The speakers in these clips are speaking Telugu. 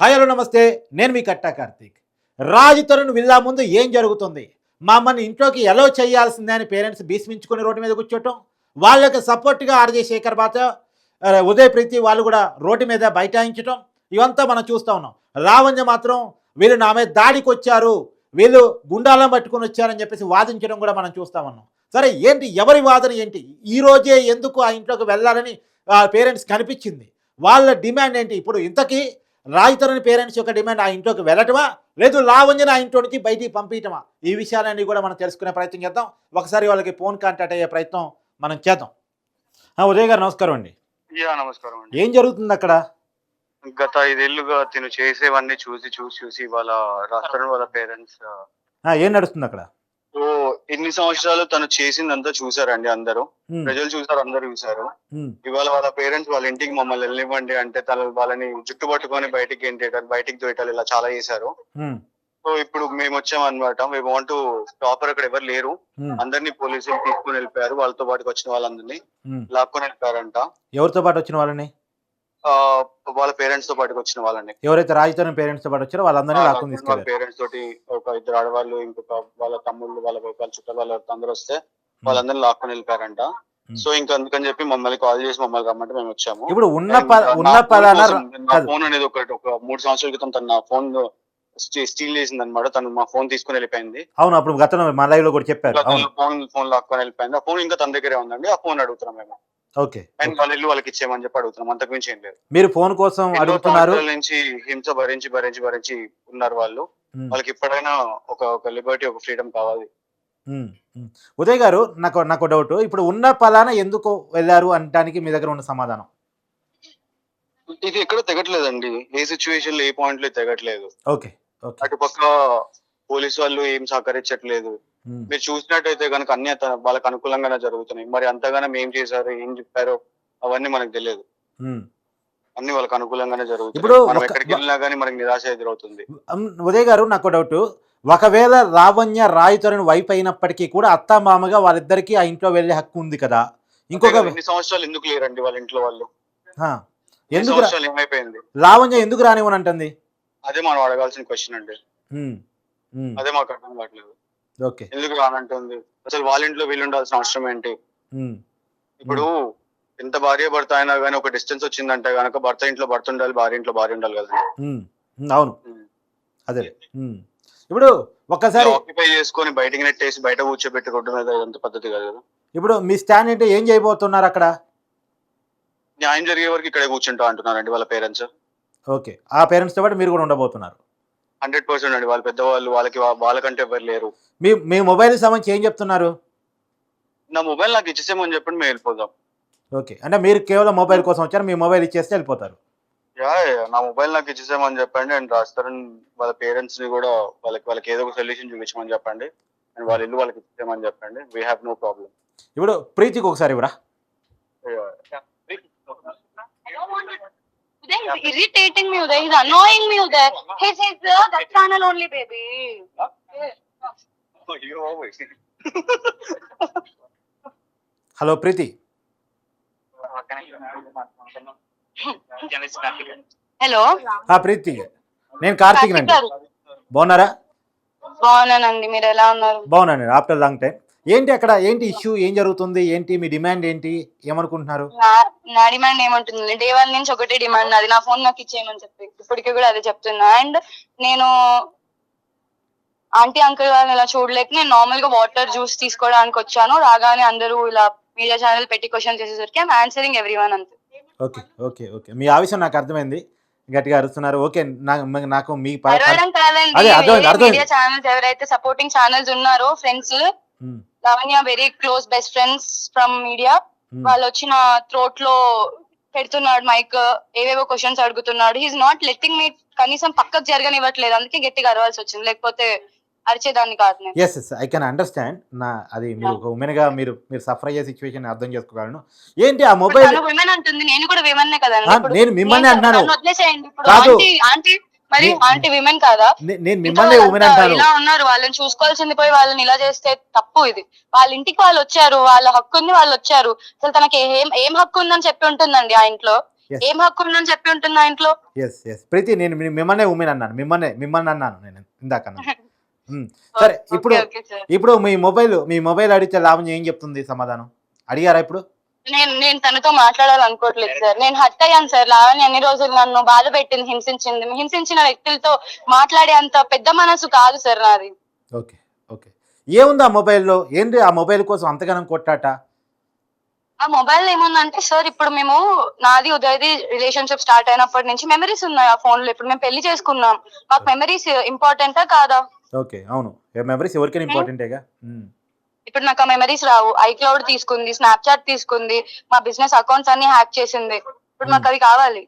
హాయ్ హలో నమస్తే. నేను మీ కట్టా కార్తీక్. రాజు తరుణ్ విల్లా ముందు ఏం జరుగుతుంది? మా ఇంట్లోకి ఎలా చేయాల్సిందే అని పేరెంట్స్ భీష్మించుకుని రోడ్డు మీద కూర్చోటం వాళ్ళకి సపోర్ట్గా ఆర్జే శేఖర్ బాత ఆ, ఉదయ్ ప్రీతి వాళ్ళు కూడా రోడ్డు మీద బైఠాయించటం ఇవంతా మనం చూస్తూ ఉన్నాం. లావణ్య మాత్రం వీళ్ళు నా మీద దాడికి వచ్చారు వీళ్ళు గుండాలను పట్టుకొని వచ్చారని చెప్పేసి వాదించడం కూడా మనం చూస్తూ ఉన్నాం. సరే ఏంటి ఎవరి వాదన ఏంటి? ఈ రోజే ఎందుకు ఆ ఇంట్లోకి వెళ్ళాలని పేరెంట్స్ కనిపించింది. వాళ్ళ డిమాండ్ ఏంటి? ఇప్పుడు ఇంతకీ రాయితరుని పేరెంట్స్ యొక్క డిమాండ్ ఆ ఇంట్లోకి వెళ్ళటమా? లేదు లావణ్యని ఆ ఇంట్లో నుంచి బయటికి పంపించటమా ఈ విషయాలన్నీ కూడా మనం తెలుసుకునే ప్రయత్నం చేద్దాం. ఒకసారి వాళ్ళకి ఫోన్ కాంటాక్ట్ అయ్యే ప్రయత్నం మనం చేద్దాం. ఉదయ్ గారు నమస్కారం అండి. నమస్కారం అండి. ఏం జరుగుతుంది అక్కడ? గత ఐదేళ్ళుగా తిను చేసేవన్నీ చూసి చూసి చూసి వాళ్ళ రాష్ట్రం వాళ్ళ పేరెంట్స్ ఏం నడుస్తుంది అక్కడ? సో ఇన్ని సంవత్సరాలు తను చేసిందంతా చూసారండి అందరూ. ప్రజలు చూసారు అందరూ చూసారు. ఇవాళ వాళ్ళ పేరెంట్స్ వాళ్ళ ఇంటికి మమ్మల్ని వెళ్ళనివ్వండి అంటే తను వాళ్ళని జుట్టు పట్టుకొని బయటికి గెంటేయడం బయటికి దొయటాలు ఇలా చాలా చేశారు. సో ఇప్పుడు మేము వచ్చాం అనమాట మేము వాంట్ ప్రాపర్ అక్కడ ఎవరు లేరు. అందరినీ పోలీసులు తీసుకుని వెళ్ళిపోయారు. వాళ్ళతో పాటుకు వచ్చిన వాళ్ళందరినీ. లాక్కొని వెళ్ళిపోయారంట. ఎవరితో పాటు వచ్చిన వాళ్ళని? వాళ్ళ పేరెంట్స్తో పాటుకు వచ్చిన వాళ్ళని. ఎవరైతే రాయితరుని పేరెంట్స్తో పాటు వచ్చారో వాళ్ళందరినీ లాక్కుని తీసుకెళ్ళారు. పేరెంట్స్ తోటి ఒక ఇద్దరు ఆడవాళ్ళు ఇంకొక వాళ్ళ తమ్ముళ్ళు వాళ్ళ వాళ్ళ చుట్టాలు వాళ్ళ అందరూ వస్తే వాళ్ళందరినీ లాక్కొని వెళ్ళిపోయారంట. సో ఇంకా అందుకని చెప్పి మమ్మల్ని కాల్ చేసి మమ్మల్ని రమ్మంటే మేము వచ్చాము. ఇప్పుడు ఉన్న ఉన్న. ఫోన్ అనేది ఒక ఒక మూడు సంవత్సరాల క్రితం తను ఫోన్ స్టీల్ చేసింది అనమాట తను మా ఫోన్ తీసుకుని వెళ్ళిపోయింది. అవును అప్పుడు గతంలో మా లైవ్లో కూడా చెప్పారు. ఫోన్ ఫోన్ లాక్కొని వెళ్ళిపోయింది. ఆ ఫోన్ ఇంకా తన దగ్గరే ఉందండి. ఆ ఫోన్ అడుగుతున్నాం మేము. ఓకే. అండ్ వాళ్ళ ఇల్లు వాళ్ళకి ఇచ్చేయమని చెప్పి అడుగుతున్నాం. అంతకు మించి ఏం లేదు. మీరు ఫోన్ కోసం అడుగుతున్నారు. నుంచి హింస భరించి భరించి భరించి ఉన్నారు వాళ్ళు. వాళ్ళకి ఇప్పుడైనా ఒక ఒక లిబర్టీ ఒక ఫ్రీడమ్ కావాలి. ఉదయ్ గారు నాకు నాకు డౌట్. ఇప్పుడు ఉన్న పలానా ఎందుకు వెళ్ళారు అనడానికి మీ దగ్గర ఉన్న సమాధానం? ఇది ఎక్కడ తెగట్లేదండి. ఏ సిచ్యువేషన్లో ఏ పాయింట్లో తెగట్లేదు. Okay okay. అటుపక్క పోలీస్ వాళ్ళు ఏం సహకరించట్లేదు. మీరు చూసినట్టయితే కనుక అన్ని వాళ్ళకి అనుకూలంగానే జరుగుతున్నాయి. మరి అంతగానం ఏం చేశారు ఏం చెప్పారో అవన్నీ మనకు తెలియదు. ఉమ్. అన్ని వాళ్ళకి అనుకూలంగానే ఇప్పుడు జరుగుతుంది మనం ఒక- ఎక్కడికి వెళ్ళినా కానీ మనకి నిరాశ ఎదురవుతుంది. ఉదయ్ గారు నాకు డౌట్ ఒకవేళ లావణ్య రాయితరుని వైపు అయినప్పటికీ కూడా అత్త మామగా వాళ్ళిద్దరికీ ఆ ఇంట్లో వెళ్ళే హక్కు ఉంది కదా. ఇంకొక ఇన్ని సంవత్సరాలు ఎందుకు లేరండి వాళ్ళ ఇంట్లో వాళ్ళు? ఎన్ని ఎందుకు ఏమైపోయింది? లావణ్య ఎందుకు రానివ్వని అంటుంది అదే మనం అడగాల్సిన క్వశ్చన్ అండి. ఉమ్, అదే మాకు అర్థం కావట్లేదు. ఎందుకు రానంటుంది? అసలు వాళ్ళ ఇంట్లో వీళ్ళు ఉండాల్సిన అవసరం ఏంటి? ఇప్పుడు ఎంత భార్య భర్త అయినా కానీ ఒక డిస్టెన్స్ వచ్చిందంటే గనక భర్త ఇంట్లో భర్త ఉండాలి భార్య ఇంట్లో భార్య ఉండాలి కదా. అవును. అదే. ఇప్పుడు ఒక్కసారి ఆక్యుపై చేసుకొని బయటికి నెట్టేసి బయట కూర్చోబెట్టి రోడ్డు మీద ఇదంతా పద్ధతి కాదు కదా. ఇప్పుడు మీ స్టాండ్ ఏంటి? ఏం చేయబోతున్నారు అక్కడ? న్యాయం జరిగే వరకు ఇక్కడే కూర్చుంటా అంటున్నారండి వాళ్ళ పేరెంట్స్. ఓకే. ఆ పేరెంట్స్తో పాటు మీరు కూడా ఉండబోతున్నారు. హండ్రెడ్ పర్సెంట్ అండి. వాళ్ళ పెద్దవాళ్ళు వాళ్ళకి వాళ్ళకంటే ఎవరు లేరు. మీ మీ మొబైల్ సంబంధించి ఏం చెప్తున్నారు? నా మొబైల్ నాకు ఇచ్చేసేమని చెప్పండి మేము వెళ్ళిపోదాం. ఓకే. అంటే మీరు కేవలం మొబైల్ కోసం వచ్చారు మీ మొబైల్ ఇచ్చేస్తే వెళ్ళిపోతారు. యా యా, నా మొబైల్ నాకు ఇచ్చేసేమని చెప్పండి అండ్ రాస్తారని వాళ్ళ పేరెంట్స్ని కూడా వాళ్ళకి వాళ్ళకి ఏదో ఒక సొల్యూషన్ చూపించమని చెప్పండి అండ్ వాళ్ళ ఇల్లు వాళ్ళకి ఇచ్చేయమని చెప్పండి. వీ హ్యావ్ నో ప్రాబ్లం ఇప్పుడు ప్రీతికి ఒకసారి ఇవ్వరా? Uday is irritating me, Uday. He's annoying me, Uday. He says, uh, that channel only, baby. Hello Preethi. Hello. Preethi. నేను కార్తీక్ అండి బాగున్నారా? బాగున్నానండి. మీరు ఎలా ఉన్నారు? బాగున్నాను ఆఫ్టర్ లాంగ్ టైం. ఏంటి అక్కడ? ఏంటి ఇష్యూ? ఏం జరుగుతుంది? ఏంటి? మీ డిమాండ్ ఏంటి? ఏమనుకుంటున్నారు? నా డిమాండ్ ఏమంటుంది డే వన్ నుంచి ఒకటే డిమాండ్. నాది నా ఫోన్ నాకు ఇచ్చేయమని చెప్పి. ఇప్పటికీ కూడా అదే చెప్తున్నా. అండ్ నేను ఆంటీ అంకుల్ వాళ్ళని ఇలా చూడలేక నేను నార్మల్గా వాటర్ జ్యూస్ తీసుకోవడానికి వచ్చాను. రాగానే అందరూ ఇలా మీడియా ఛానల్ పెట్టి క్వశ్చన్ చేసేసరికి ఐమ్ ఆన్సరింగ్ ఎవ్రీ వన్ అంతే. ఓకే ఓకే ఓకే మీ ఆవేశం నాకు అర్థమైంది. గట్టిగా అరుస్తున్నారు. ఓకే నాకు మీ. మీడియా ఛానల్స్ ఎవరైతే సపోర్టింగ్ ఛానల్స్ ఉన్నారో friends um, Lavanya very close best friends from media వాళ్ళు వచ్చిన థ్రోట్లో పెడుతున్నాడు మైక్ ఏవేవో క్వశ్చన్స్ అడుగుతున్నాడు. హీస్ నాట్ లెట్టింగ్ మీ కనీసం పక్కకు జరగనివ్వట్లేదు. అందుకే గట్టిగా అరవాల్సి వచ్చింది. లేకపోతే అరిచేదాన్ని కాదు నేను. Yes yes I can understand నా అది మీరు ఒక ఉమెన్గా మీరు మీరు సఫర్ అయ్యే సిచ్యువేషన్ అర్థం చేసుకోగలను. ఏంటి ఆ మొబైల్ తను విమెన్ అంటుంది నేను కూడా విమెన్ కదండి. ఆ, ఇప్పుడు నేను మిమ్మల్ని నేను అంటున్నాను. నన్ను వదిలేసేయండి. ఇప్పుడు కాదు. ఆంటీ ఆంటీ మరి నే- ఆంటీ విమెన్ కాదా? నే- నేను మిమ్మల్ని ఉమెన్ అంటాను. ఇలా ఉన్నారు వాళ్ళని చూసుకోవాల్సింది పోయి వాళ్ళని ఇలా చేస్తే తప్పు ఇది. వాళ్ళ ఇంటికి వాళ్ళు వచ్చారు వాళ్ళ హక్కు ఉంది వాళ్ళు వచ్చారు. అసలు తనకి ఏం ఏం హక్కు ఉందని చెప్పి ఉంటుందండి ఆ ఇంట్లో? Yes. ఏం హక్కు ఉందని చెప్పి ఉంటున్నా ఇంట్లో? ఎస్ ఎస్ ప్రీతి నేను మీ- మిమ్మల్నే ఉమెన్ అన్నాను. మిమ్మల్నే మిమ్మల్ని అన్నాను నేను ఇందాక అన్నాను. సరే ఇప్పుడు. ఇప్పుడు మీ మొబైల్ మీ మొబైల్ అడిగితే లాభం ఏం చెప్తుంది సమాధానం? అడిగారా ఇప్పుడు? నేను నేను తనతో మాట్లాడాలనుకోవట్లేదు సార్. నేను హట్ అయ్యాను సార్. లావణ్య ఎన్ని రోజులు నన్ను బాధ పెట్టింది హింసించింది. హింసించిన వ్యక్తులతో మాట్లాడే అంత పెద్ద మనసు కాదు సార్ నాది. Okay okay. ఏముంది ఆ మొబైల్లో? ఏంటి ఆ మొబైల్ కోసం అంతగానం కొట్టాట? ఆ మొబైల్ ఏముందంటే సార్ ఇప్పుడు మేము నాది ఉదయది రిలేషన్షిప్ స్టార్ట్ అయినప్పటి నుంచి మెమరీస్ ఉన్నాయి ఆ ఫోన్లో ఇప్పుడు మేము పెళ్ళి చేసుకున్నాం. మాకు మెమరీస్ ఇంపార్టెంటా కాదా? ఓకే అవును. మెమరీస్ ఎవరికైనా ఇంపార్టెంటేగా ఉమ్. ఇప్పుడు నాకు ఆ మెమరీస్ రావు. ఐక్లౌడ్ తీసుకుంది స్నాప్చాట్ తీసుకుంది మా బిజినెస్ అకౌంట్స్ అన్ని హ్యాక్ చేసింది. ఇప్పుడు మాకు అవి కావాలి.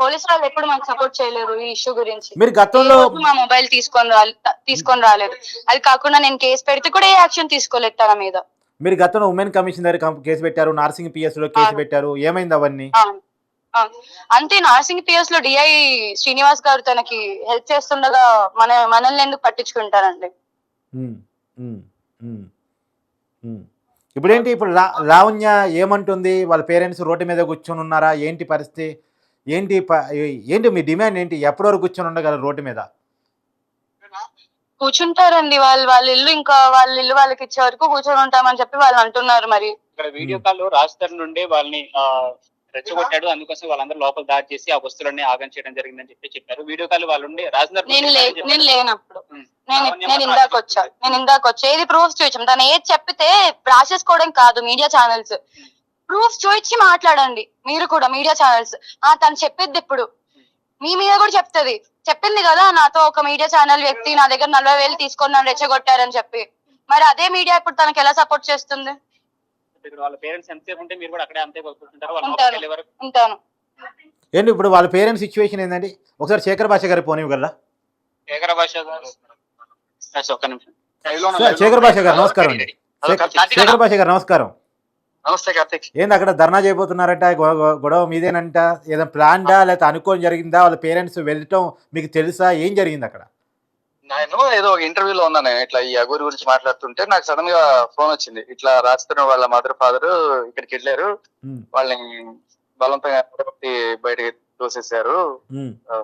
పోలీసు వాళ్ళు ఎప్పుడు మాకు సపోర్ట్ చేయలేరు ఈ ఇష్యూ గురించి. మీరు గతంలో మా మొబైల్ తీసుకొని రాలే తీసుకొని రాలేదు. అది కాకుండా నేను కేసు పెడితే కూడా ఏ యాక్షన్ తీసుకోలేదు తన మీద. మీరు గతంలో ఉమెన్ కమిషన్ దగ్గర కేసు పెట్టారు నార్సింగ్ పిఎస్లో కేసు. పెట్టారు. ఏమైంది అవన్నీ. అంతే నార్సింగ్ పిఎస్లో డిఐ శ్రీనివాస్ గారు తనకి హెల్ప్ చేస్తుండగా మన మనల్ని ఎందుకు పట్టించుకుంటారండి. ఇప్పుడేంటి ఇప్పుడు లావణ్య ఏమంటుంది? వాళ్ళ పేరెంట్స్ రోడ్డు మీద కూర్చొని ఉన్నారా? ఏంటి పరిస్థితి ఏంటి ఏంటి మీ డిమాండ్ ఏంటి? ఎప్పటి వరకు కూర్చొని ఉండగలరు రోడ్డు మీద? కూర్చుంటారండి. వాళ్ళు వాళ్ళ ఇల్లు ఇంకా వాళ్ళ ఇల్లు వాళ్ళకి ఇచ్చే వరకు కూర్చొని ఉంటామని చెప్పి వాళ్ళు అంటున్నారు మరి. ఇక్కడ వీడియో కాల్లో రాజధాని నుండి వాళ్ళని ఆ, రెచ్చగొట్టాడు. అందుకోసం వాళ్ళందరూ లోపల దాడి చేసి ఆ వస్తువులన్నీ ఆగం చేయడం జరిగిందని చెప్పి చెప్పారు. వీడియో కాల్ వాళ్ళు రాజధాని నేను నేను లేనప్పుడు. నేను నేను ఇందాక వచ్చా. నేను ఇందాక వచ్చా ఏది ప్రూఫ్ చూపించాం? తను ఏది చెప్పితే రాసేసుకోవడం కాదు మీడియా ఛానల్స్ ప్రూఫ్ చూపించి మాట్లాడండి. మీరు కూడా మీడియా ఛానల్స్ ఆ తను చెప్పిద్ది ఇప్పుడు. మీ మీద కూడా చెప్తది. చెప్పింది కదా నాతో ఒక మీడియా ఛానల్ వ్యక్తి నా దగ్గర నలభై వేలు తీసుకొని నన్ను రెచ్చగొట్టారని చెప్పి. మరి అదే మీడియా ఇప్పుడు తనకి ఎలా సపోర్ట్ చేస్తుంది? ఇక్కడ వాళ్ళ పేరెంట్స్ ఎంతసేపు ఉంటే మీరు కూడా అక్కడే అంతే కూర్చుంటారు వాళ్ళ ఉంటారు. లోపలికి వెళ్ళే వరకు ఉంటాను. ఏంటి ఇప్పుడు వాళ్ళ పేరెంట్స్ సిచ్యువేషన్ ఏంటండి ఒకసారి శేఖర్ భాష గారి పోనివ్వగలరా శేఖర భాష గారు. ఎస్, ఒక్క నిమిషం. సార్, శేఖర్ భాష గారు నమస్కారం అండి. శేఖర్- భాష గారు నమస్కారం. నమస్తే కార్తిక్. ఏంది అక్కడ ధర్నా చేయబోతున్నారట? గొడవ మీదేనంట? ఏదైనా ప్లాన్డా లేకపోతే అనుకోని జరిగిందా? వాళ్ళ పేరెంట్స్ వెళ్ళటం మీకు తెలుసా? ఏం జరిగింది అక్కడ? నేను ఏదో ఒక ఇంటర్వ్యూలో ఉన్నాను ఇట్లా ఈ అగూరి గురించి మాట్లాడుతుంటే నాకు సడన్గా ఫోన్ వచ్చింది. ఇట్లా రాజస్థాన్ వాళ్ళ మదర్ ఫాదర్ ఇక్కడికి వెళ్ళారు. వాళ్ళని బలవంతంగా బయటకి ఆ,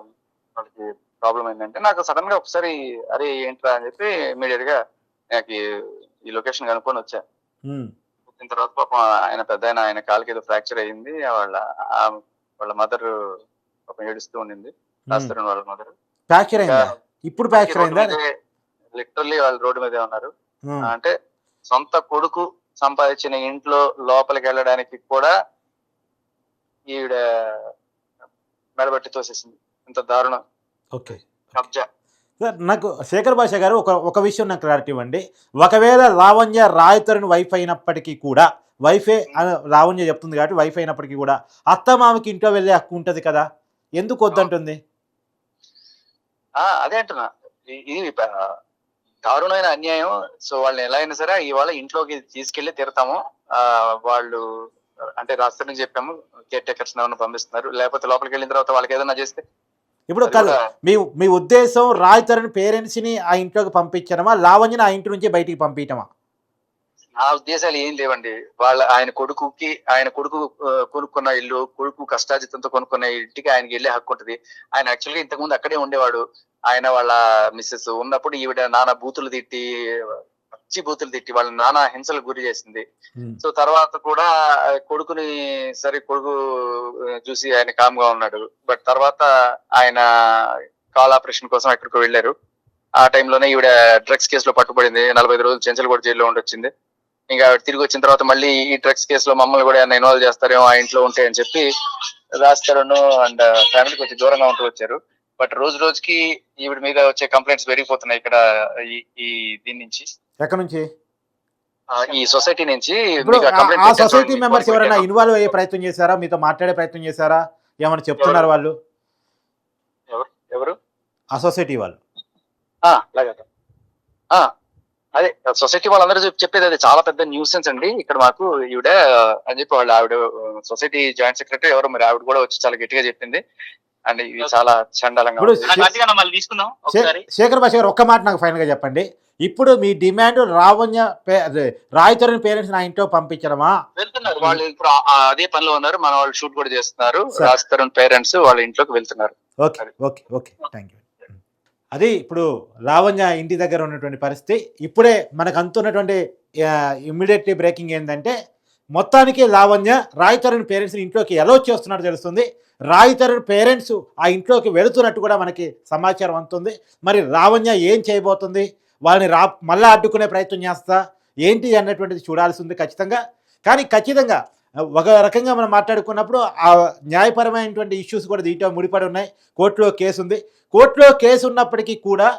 వాళ్ళకి ప్రాబ్లం ఏంటంటే నాకు సడన్గా ఒకసారి అరే ఏంట్రా అని చెప్పి ఇమీడియట్గా నాకు ఈ- లొకేషన్ కనుక్కొని వచ్చా. వచ్చిన తర్వాత పాపం ఆయన పెద్ద ఆయన ఆయన కాలుకి ఏదో ఫ్రాక్చర్ అయ్యింది. వాళ్ళ వాళ్ళ మదర్ పాపం ఏడుస్తూ ఉండింది. రాజస్థాన్ వాళ్ళ మదర్ ఫ్రాక్చర్ ఇప్పుడు ఫ్రాక్చర్ అయిందా? లిటరల్లీ వాళ్ళు రోడ్డు మీదే ఉన్నారు. అంటే సొంత కొడుకు సంపాదించిన ఇంట్లో లోపలికి వెళ్ళడానికి కూడా ఈవిడ మెడబట్టి తోసేసింది. ఇంత దారుణం. ఓకే. కబ్జా. సార్ నాకు శేఖర్ భాష గారు ఒక ఒక విషయం నాకు క్లారిటీ ఇవ్వండి. ఒకవేళ లావణ్య రాయతరుని వైఫ్ అయినప్పటికీ కూడా వైఫే అని లావణ్య చెప్తుంది కాబట్టి వైఫ్ అయినప్పటికీ కూడా అత్త మామకి ఇంట్లో వెళ్ళే హక్కు ఉంటుంది కదా? ఎందుకు వద్దంటుంది? అదే అంటున్నా. ఇది దారుణమైన అన్యాయం. సో వాళ్ళని ఎలా అయినా సరే ఇవాళ ఇంట్లోకి తీసుకెళ్ళి తిడతాము. ఆ వాళ్ళు అంటే రాష్ట్రం చెప్పాము కేర్ టేకర్స్ పంపిస్తున్నారు. లేకపోతే లోపలికి వెళ్ళిన తర్వాత వాళ్ళకి ఏదైనా చేస్తే ఇప్పుడు కాదు మీ మీ ఉద్దేశం రాయతరుని పేరెంట్స్ని ఆ ఇంట్లోకి పంపించడమా? లావణ్యని ఆ ఇంటి నుంచి బయటికి పంపించడమా? నా ఉద్దేశాలు ఏం లేవండి. వాళ్ళ ఆయన కొడుకుకి ఆయన కొడుకు ఆ, కొనుక్కున్న ఇల్లు కొడుకు కష్టాజితంతో కొనుక్కున్న ఇంటికి ఆయనకి వెళ్ళే హక్కు ఉంటుంది. ఆయన యాక్చువల్గా ఇంతకు ముందు అక్కడే ఉండేవాడు. ఆయన వాళ్ళ మిస్సెస్ ఉన్నప్పుడు ఈవిడ నానా బూతులు తిట్టి పచ్చి బూతులు తిట్టి వాళ్ళ నానా హింసలకు గురి చేసింది. సో తర్వాత కూడా ఆ కొడుకుని సరే కొడుకు ఆ, చూసి ఆయన కామ్గా ఉన్నాడు. బట్ తర్వాత ఆయన కాల్ ఆపరేషన్ కోసం ఎక్కడికో వెళ్ళారు. ఆ టైంలోనే ఈవిడ డ్రగ్స్ కేసులో పట్టుబడింది. నలభై ఐదు రోజులు చెంచల్ కూడా జైల్లో ఉండొచ్చింది. ఇంకా తిరిగి వచ్చిన తర్వాత మళ్ళీ ఈ డ్రగ్స్ కేసులో మమ్మల్ని కూడా ఏమైనా ఇన్వాల్వ్ చేస్తారేమో ఆ ఇంట్లో ఉంటే అని చెప్పి రాస్తారను అండ్ ఫ్యామిలీ కొంచెం దూరంగా ఉంటూ వచ్చారు. బట్ రోజు రోజుకి ఈవిడ మీద వచ్చే కంప్లైంట్స్ పెరిగిపోతున్నాయి ఇక్కడ ఈ దీని నుంచి. ఎక్కడి నుంచి? ఈ సొసైటీ నుంచి ఆ సొసైటీ మెంబర్స్ ఎవరైనా. ఇన్వాల్వ్ అయ్యే ప్రయత్నం చేశారా? మీతో మాట్లాడే ప్రయత్నం చేశారా? ఏమైనా చెప్తున్నారు వాళ్ళు? ఎవరు? ఆ సొసైటీ వాళ్ళు. అదే సొసైటీ వాళ్ళందరూ చెప్- చెప్పేది అదే. చాలా పెద్ద న్యూసెన్స్ అండి. ఇక్కడ మాకు ఈవిడ అని చెప్పి వాళ్ళు ఆవిడ సొసైటీ జాయింట్ సెక్రటరీ ఎవరు మరి ఆవిడ కూడా వచ్చి చాలా గట్టిగా చెప్పింది. అండ్ ఇది చాలా చండాలంగా తీసుకుందాం శేఖర్ భాష గారు ఒక్క మాట నాకు ఫైనల్గా చెప్పండి. ఇప్పుడు మీ డిమాండ్ రావణ్య పే- అదే, రాయ్ తరుణ్ పేరెంట్స్ నా ఇంట్లో పంపించడమా? వెళ్తున్నారు. వాళ్ళు ఇప్పుడు అదే పనిలో ఉన్నారు. మన వాళ్ళు షూట్ కూడా చేస్తున్నారు. సరే. రాజ్ తరుణ్ పేరెంట్స్ వాళ్ళ ఇంట్లోకి వెళ్తున్నారు. Okay okay okay. Thank you అది ఇప్పుడు లావణ్య ఇంటి దగ్గర ఉన్నటువంటి పరిస్థితి ఇప్పుడే మనకు అంతున్నటువంటి ఇమ్మీడియట్లీ బ్రేకింగ్ ఏంటంటే మొత్తానికి లావణ్య రాయితరుని తరుణ్ పేరెంట్స్ని ఇంట్లోకి ఎలా చేస్తున్నట్టు తెలుస్తుంది. రాయితరుని తరుణ్ పేరెంట్స్ ఆ ఇంట్లోకి వెళుతున్నట్టు కూడా మనకి సమాచారం అందుతుంది. మరి లావణ్య ఏం చేయబోతుంది? వాళ్ళని రా మళ్ళీ అడ్డుకునే ప్రయత్నం చేస్తా? ఏంటి అన్నటువంటిది చూడాల్సి ఉంది ఖచ్చితంగా. కానీ ఖచ్చితంగా ఒక రకంగా మనం మాట్లాడుకున్నప్పుడు ఆ న్యాయపరమైనటువంటి ఇష్యూస్ కూడా దీంట్లో ముడిపడి ఉన్నాయి. కోర్టులో కేసు ఉంది కోర్టులో కేసు ఉన్నప్పటికీ కూడా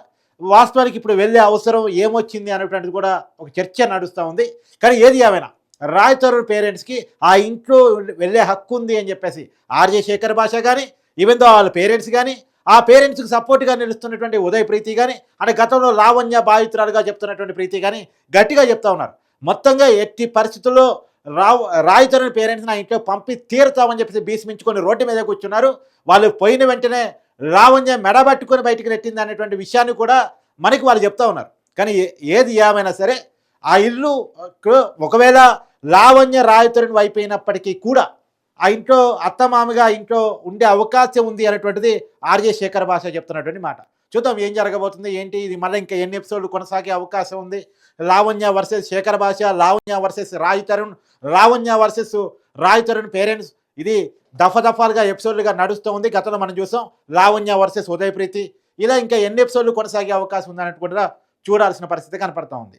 వాస్తవానికి ఇప్పుడు వెళ్ళే అవసరం ఏమొచ్చింది అనేటువంటిది కూడా ఒక చర్చ నడుస్తూ ఉంది. కానీ ఏది ఏమైనా రాయ్ తరుణ్ పేరెంట్స్కి ఆ ఇంట్లో వెళ్ళే హక్కు ఉంది అని చెప్పేసి ఆర్జే శేఖర్ భాష కానీ ఈవెన్ దో వాళ్ళ పేరెంట్స్ కానీ ఆ పేరెంట్స్కి సపోర్ట్గా నిలుస్తున్నటువంటి ఉదయ్ ప్రీతి కానీ అంటే గతంలో లావణ్య బాధితురాలుగా చెప్తున్నటువంటి ప్రీతి కానీ గట్టిగా చెప్తా ఉన్నారు. మొత్తంగా ఎట్టి పరిస్థితుల్లో రావు రాయితోని పేరెంట్స్ని పేరెంట్స్ నా ఇంట్లో పంపి తీరుతామని చెప్పేసి భీష్మించుకొని రోడ్డు మీద కూర్చున్నారు. వాళ్ళు పోయిన వెంటనే లావణ్య మెడబట్టుకొని బయటికి నెట్టింది అనేటువంటి విషయాన్ని కూడా మనకి వాళ్ళు చెప్తా ఉన్నారు. కానీ ఏది ఏమైనా సరే ఆ ఇల్లు ఒకవేళ లావణ్య రాయతరుని అయిపోయినప్పటికీ కూడా ఆ ఇంట్లో అత్తమామగా ఇంట్లో ఉండే అవకాశం ఉంది అనేటువంటిది ఆర్జే శేఖర్ భాష చెప్తున్నటువంటి మాట. చూద్దాం ఏం జరగబోతుంది ఏంటి? ఇది మళ్ళీ ఇంకా ఎన్ని ఎపిసోడ్లు కొనసాగే అవకాశం ఉంది. Lavanya versus Shekhar Basha Lavanya versus Raj Tarun Lavanya versus Raj Tarun parents. ఇది దఫా దఫాలుగా ఎపిసోడ్లుగా నడుస్తూ ఉంది. గతంలో మనం చూసాం లావణ్య వర్సెస్ ఉదయప్రీతి. ఇలా ఇంకా ఎన్ని ఎపిసోడ్లు కొనసాగే అవకాశం ఉంది అన్నట్టు కూడా చూడాల్సిన పరిస్థితి కనపడతా ఉంది.